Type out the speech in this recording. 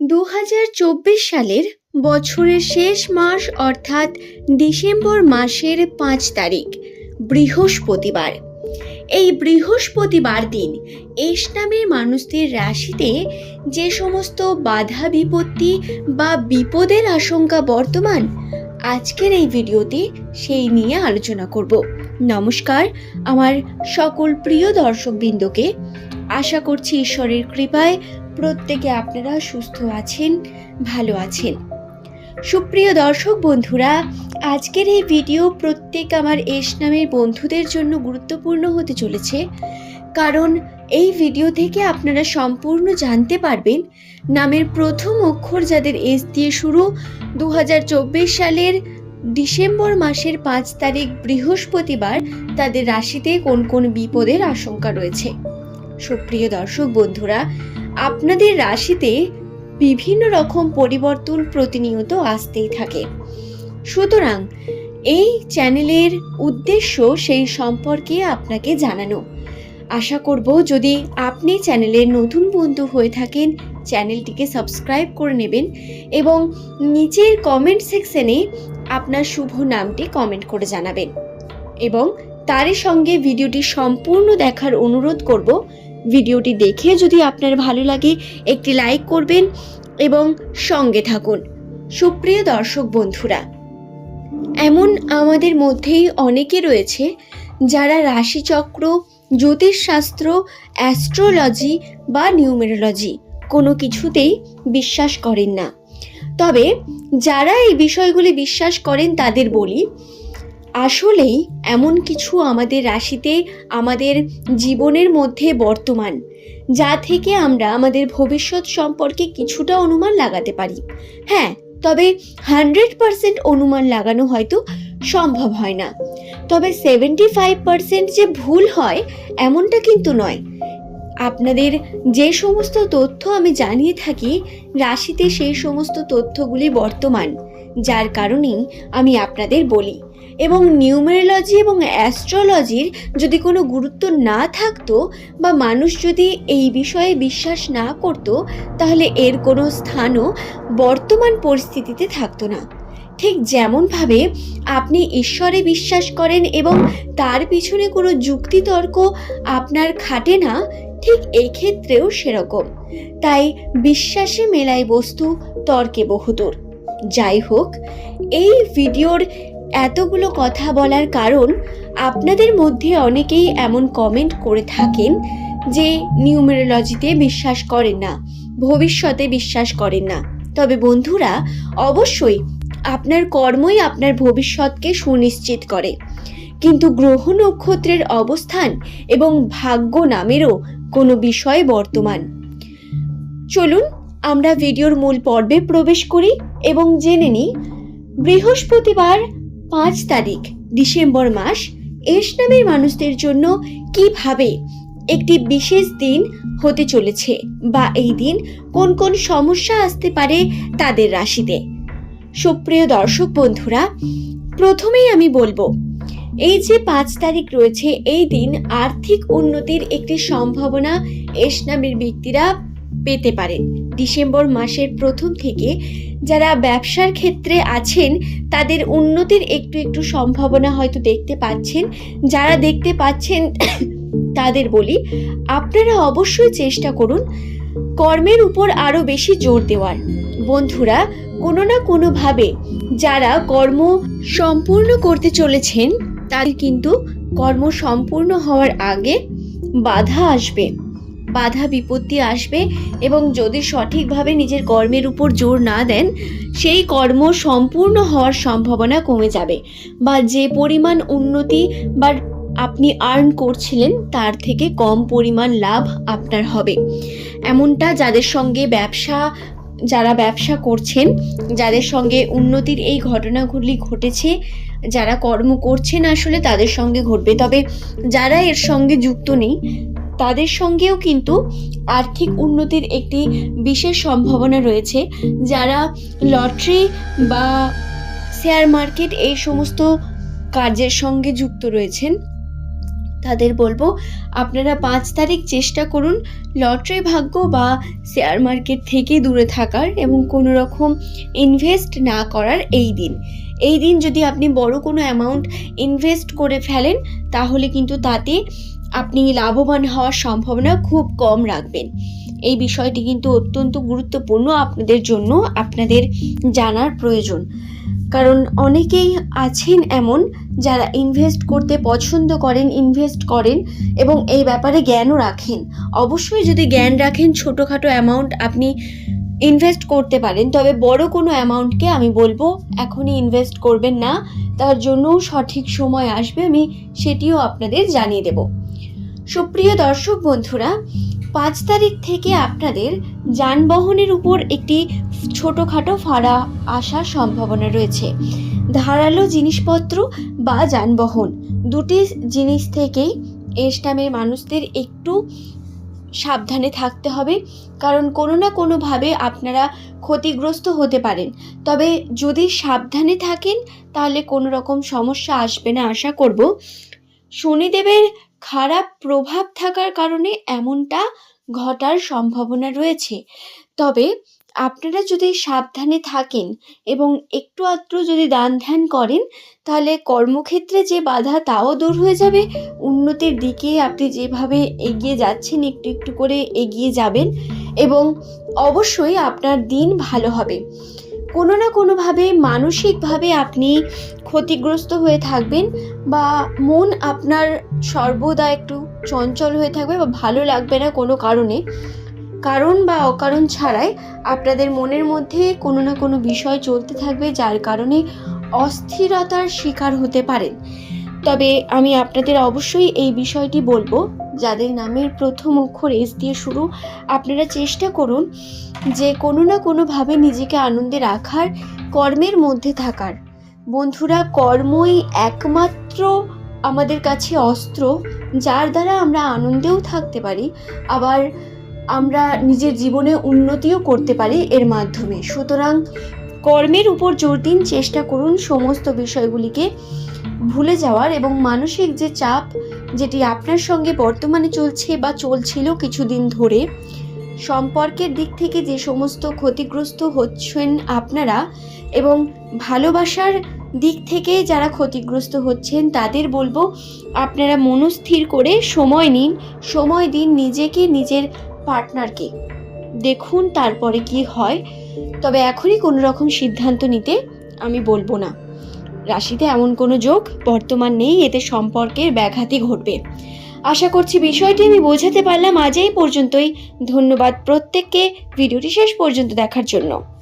দু হাজার চব্বিশ সালের বছরের শেষ মাস অর্থাৎ ডিসেম্বর মাসের পাঁচ তারিখ, বৃহস্পতিবার। এই বৃহস্পতিবার দিন এস নামের মানুষদের রাশিতে যে সমস্ত বাধা বিপত্তি বা বিপদের আশঙ্কা বর্তমান, আজকের এই ভিডিওতে সেই নিয়ে আলোচনা করব। নমস্কার, আমার সকল প্রিয় দর্শকবৃন্দকে। আশা করছি ঈশ্বরের কৃপায় প্রত্যেকে আপনারা সুস্থ আছেন, ভালো আছেন। সুপ্রিয় দর্শক বন্ধুরা, আজকের এই ভিডিও প্রত্যেক আমার এস নামের বন্ধুদের জন্য গুরুত্বপূর্ণ হতে চলেছে। কারণ এই ভিডিও থেকে আপনারা সম্পূর্ণ জানতে পারবেন নামের প্রথম অক্ষর যাদের এস দিয়ে শুরু দু হাজার চব্বিশ সালের ডিসেম্বর মাসের পাঁচ তারিখ বৃহস্পতিবার তাদের রাশিতে কোন কোন বিপদের আশঙ্কা রয়েছে। সুপ্রিয় দর্শক বন্ধুরা আপনাদের রাশিতে বিভিন্ন রকম পরিবর্তন প্রতিনিয়ত আসতেই থাকে। সুতরাং এই চ্যানেলের উদ্দেশ্য সেই সম্পর্কে আপনাকে জানানো। আশা করব যদি আপনি চ্যানেলের নতুন বন্ধু হয়ে থাকেন, চ্যানেলটিকে সাবস্ক্রাইব করে নেবেন এবং নিচের কমেন্ট সেকশনে আপনার শুভ নামটি কমেন্ট করে জানাবেন। এবং তারই সঙ্গে ভিডিওটি সম্পূর্ণ দেখার অনুরোধ করব ভিডিওটি দেখে যদি আপনার ভালো লাগে, একটি লাইক করবেন এবং সঙ্গে থাকুন। সুপ্রিয় দর্শক বন্ধুরা, এমন আমাদের মধ্যেই অনেকে রয়েছে যারা রাশিচক্র, জ্যোতিষশাস্ত্র, অ্যাস্ট্রোলজি বা নিউমেরোলজি কোনো কিছুতেই বিশ্বাস করেন না। তবে যারা এই বিষয়গুলি বিশ্বাস করেন তাদের বলি আসলেই এমন কিছু আমাদের রাশিতে আমাদের জীবনের মধ্যে বর্তমান, যা থেকে আমরা আমাদের ভবিষ্যৎ সম্পর্কে কিছুটা অনুমান লাগাতে পারি। হ্যাঁ তবে হান্ড্রেড পারসেন্ট অনুমান লাগানো হয়তো সম্ভব হয় না। তবে সেভেন্টি ফাইভ পারসেন্ট যে ভুল হয়, এমনটা কিন্তু নয়। আপনাদের যে সমস্ত তথ্য আমি জানিয়ে থাকি, রাশিতে সেই সমস্ত তথ্যগুলি বর্তমান, যার কারণেই আমি আপনাদের বলি। এবং নিউমেরোলজি এবং অ্যাস্ট্রোলজির যদি কোনো গুরুত্ব না থাকতো বা মানুষ যদি এই বিষয়ে বিশ্বাস না করত, তাহলে এর কোনো স্থানও বর্তমান পরিস্থিতিতে থাকতো না। ঠিক যেমনভাবে আপনি ঈশ্বরে বিশ্বাস করেন এবং তার পিছনে কোনো যুক্তিতর্ক আপনার খাটে না, ঠিক এই ক্ষেত্রেও সেরকম। তাই বিশ্বাসে মেলায় বস্তু তর্কে বহুদূর। যাই হোক, এই ভিডিওর এতগুলো কথা বলার কারণ আপনাদের মধ্যে অনেকেই এমন কমেন্ট করে থাকেন যে নিউমেরোলজিতে বিশ্বাস করেন না, ভবিষ্যতে বিশ্বাস করেন না। তবে বন্ধুরা, অবশ্যই আপনার কর্মই আপনার ভবিষ্যৎকে সুনিশ্চিত করে। কিন্তু গ্রহ নক্ষত্রের অবস্থান এবং ভাগ্য নামেরও কোনো বিষয় বর্তমান। চলুন, আমরা ভিডিওর মূল পর্বে প্রবেশ করি এবং জেনে নিই, বৃহস্পতিবার পাঁচ তারিখ, ডিসেম্বর মাস, এস নামের মানুষদের জন্য কীভাবে একটি বিশেষ দিন হতে চলেছে বা এই দিন কোন কোন সমস্যা আসতে পারে তাদের রাশিতে? সুপ্রিয় দর্শক বন্ধুরা, প্রথমেই আমি বলব, এই যে পাঁচ তারিখ রয়েছে, এই দিন আর্থিক উন্নতির একটি সম্ভাবনা এস নামের ব্যক্তিরা পেতে পারেন ডিসেম্বর মাসের প্রথম থেকে যারা ব্যবসার ক্ষেত্রে আছেন, তাদের উন্নতির একটু একটু সম্ভাবনা হয়তো দেখতে পাচ্ছেন। যারা দেখতে পাচ্ছেন, তাদের বলি, আপনারা অবশ্যই চেষ্টা করুন কর্মের উপর আরও বেশি জোর দেওয়ার। বন্ধুরা, কোনো না কোনোভাবে যারা কর্ম সম্পূর্ণ করতে চলেছেন, তাদের কিন্তু কর্ম সম্পূর্ণ হওয়ার আগে বাধা আসবে। বাধা বিপত্তি আসবে এবং যদি সঠিকভাবে নিজের কর্মের উপর জোর না দেন, সেই কর্ম সম্পূর্ণ হওয়ার সম্ভাবনা কমে যাবে বা যে পরিমাণ উন্নতি বা আপনি আর্ন করছিলেন, তার থেকে কম পরিমাণ লাভ আপনার হবে। এমনটা যাদের সঙ্গে ব্যবসা, যারা ব্যবসা করছেন, যাদের সঙ্গে উন্নতির এই ঘটনাগুলি ঘটেছে, যারা কর্ম করছেন আসলে তাদের সঙ্গে ঘটবে। তবে যারা এর সঙ্গে যুক্ত নেই তাদের সঙ্গেও কিন্তু আর্থিক উন্নতির একটি বিশেষ সম্ভাবনা রয়েছে। যারা লটারি বা শেয়ার মার্কেট এই সমস্ত কাজের সঙ্গে যুক্ত রয়েছেন, তাদের বলব, আপনারা পাঁচ তারিখ চেষ্টা করুন লটারি ভাগ্য বা শেয়ার মার্কেট থেকে দূরে থাকার এবং কোনো রকম ইনভেস্ট না করার এই দিন। এই দিন যদি আপনি বড় কোনো অ্যামাউন্ট ইনভেস্ট করে ফেলেন, তাহলে কিন্তু তাতে আপনি লাভবান হওয়ার সম্ভাবনা খুব কম রাখবেন। এই বিষয়টি কিন্তু অত্যন্ত গুরুত্বপূর্ণ আপনাদের জন্য, আপনাদের জানার প্রয়োজন। কারণ অনেকেই আছেন এমন যারা ইনভেস্ট করতে পছন্দ করেন ইনভেস্ট করেন এবং এই ব্যাপারে জ্ঞানও রাখেন। অবশ্যই যদি জ্ঞান রাখেন, ছোটোখাটো অ্যামাউন্ট আপনি ইনভেস্ট করতে পারেন, তবে বড় কোনো অ্যামাউন্টকে আমি বলব এখনই ইনভেস্ট করবেন না। তার জন্যও সঠিক সময় আসবে, আমি সেটিও আপনাদের জানিয়ে দেব। সুপ্রিয় দর্শক বন্ধুরা, পাঁচ তারিখ থেকে আপনাদের যানবাহনের উপর একটি ছোটোখাটো ফাড়া আসার সম্ভাবনা রয়েছে। ধারালো জিনিসপত্র বা যানবাহন, দুটি জিনিস থেকেই এস নামের মানুষদের একটু সাবধানে থাকতে হবে, কারণ কোনো না কোনোভাবে আপনারা ক্ষতিগ্রস্ত হতে পারেন। তবে যদি সাবধানে থাকেন, তাহলে কোনো রকম সমস্যা আসবে না, আশা করব। শনিদেবের খারাপ প্রভাব থাকার কারণে এমনটা ঘটার সম্ভাবনা রয়েছে। তবে আপনারা যদি সাবধানে থাকেন এবং একটু আধটু যদি দান ধ্যান করেন, তাহলে কর্মক্ষেত্রে যে বাধা তাও দূর হয়ে যাবে। উন্নতির দিকে আপনি যেভাবে এগিয়ে যাচ্ছেন, একটু একটু করে এগিয়ে যাবেন এবং অবশ্যই আপনার দিন ভালো হবে। কোনো না কোনোভাবে মানসিকভাবে আপনি ক্ষতিগ্রস্ত হয়ে থাকবেন বা মন আপনার সর্বদা একটু চঞ্চল হয়ে থাকবে বা ভালো লাগবে না কোনো কারণে। কারণ বা অকারণ ছাড়াই আপনাদের মনের মধ্যে কোনো না কোনো বিষয় চলতে থাকবে যার কারণে অস্থিরতার শিকার হতে পারেন। তবে আমি আপনাদের অবশ্যই এই বিষয়টি বলব, যাদের নামের প্রথম অক্ষর এস দিয়ে শুরু, আপনারা চেষ্টা করুন যে কোনো না কোনোভাবে নিজেকে আনন্দে রাখার, কর্মের মধ্যে থাকার। বন্ধুরা, কর্মই একমাত্র আমাদের কাছে অস্ত্র, যার দ্বারা আমরা আনন্দেও থাকতে পারি, আবার আমরা নিজের জীবনে উন্নতিও করতে পারি এর মাধ্যমে। সুতরাং কর্মের উপর জোর দিন চেষ্টা করুন সমস্ত বিষয়গুলিকে ভুলে যাওয়ার এবং মানসিক যে চাপ যেটি আপনার সঙ্গে বর্তমানে চলছে বা চলছিল কিছুদিন ধরে, সম্পর্কের দিক থেকে যে সমস্ত ক্ষতিগ্রস্ত হচ্ছেন আপনারা এবং ভালোবাসার দিক থেকে যারা ক্ষতিগ্রস্ত হচ্ছেন তাদের বলব আপনারা মনস্থির করে সময় নিন, সময় দিন নিজেকে, নিজের পার্টনারকে দেখুন তারপরে কি হয়। তবে এখনই কোনো রকম সিদ্ধান্ত নিতে আমি বলব না। রাশিতে এমন কোনো যোগ বর্তমান নেই, এতে সম্পর্কের ব্যাঘাতই ঘটবে। আশা করছি বিষয়টি আমি বোঝাতে পারলাম আজ এই পর্যন্তই। ধন্যবাদ প্রত্যেককে, ভিডিওটি শেষ পর্যন্ত দেখার জন্য।